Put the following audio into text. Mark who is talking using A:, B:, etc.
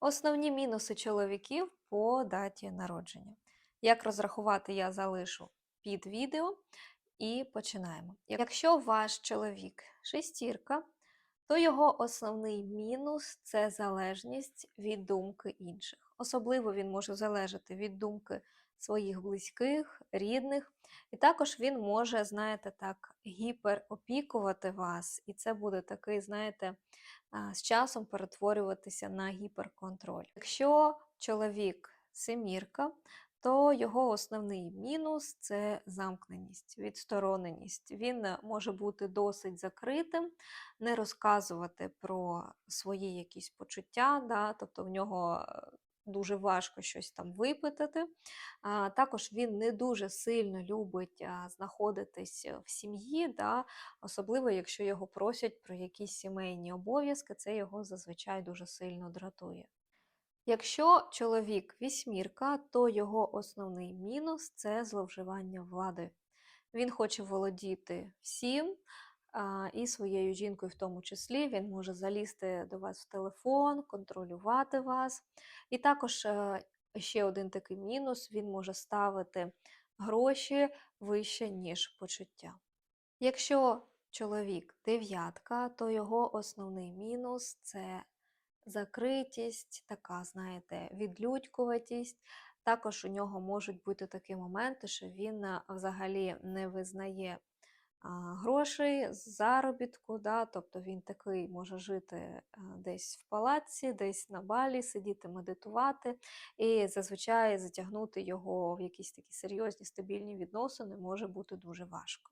A: Основні мінуси чоловіків по даті народження. Як розрахувати, я залишу під відео і починаємо. Якщо ваш чоловік шестірка, то його основний мінус це залежність від думки інших. Особливо він може залежати від думки своїх близьких, рідних, і також він може, знаєте, так, гіперопікувати вас, і це буде такий, знаєте, з часом перетворюватися на гіперконтроль. Якщо чоловік семірка, то його основний мінус це замкненість, відстороненість. Він е, може бути досить закритим, не розказувати про свої якісь почуття, да, тобто в нього е, дуже важко щось там випитати. А, Також він не дуже сильно любить а, знаходитись в сім'ї, да, особливо якщо його просять про якісь сімейні обов'язки, це його зазвичай дуже сильно дратує. Якщо чоловік вісьмірка, то його основний мінус це зловживання владою. Він хоче володіти всім і своєю жінкою, в тому числі, він може залізти до вас в телефон, контролювати вас. І також е, ще один такий мінус: він може ставити гроші вище, ніж почуття. Якщо чоловік дев'ятка, то його основний мінус це закритість, така, знаєте, відлюдькуватість. Також у нього можуть бути такі моменти, що він взагалі не визнає грошей заробітку, да? тобто він такий може жити десь в палаці, десь на балі, сидіти, медитувати, і зазвичай затягнути його в якісь такі серйозні стабільні відносини може бути дуже важко.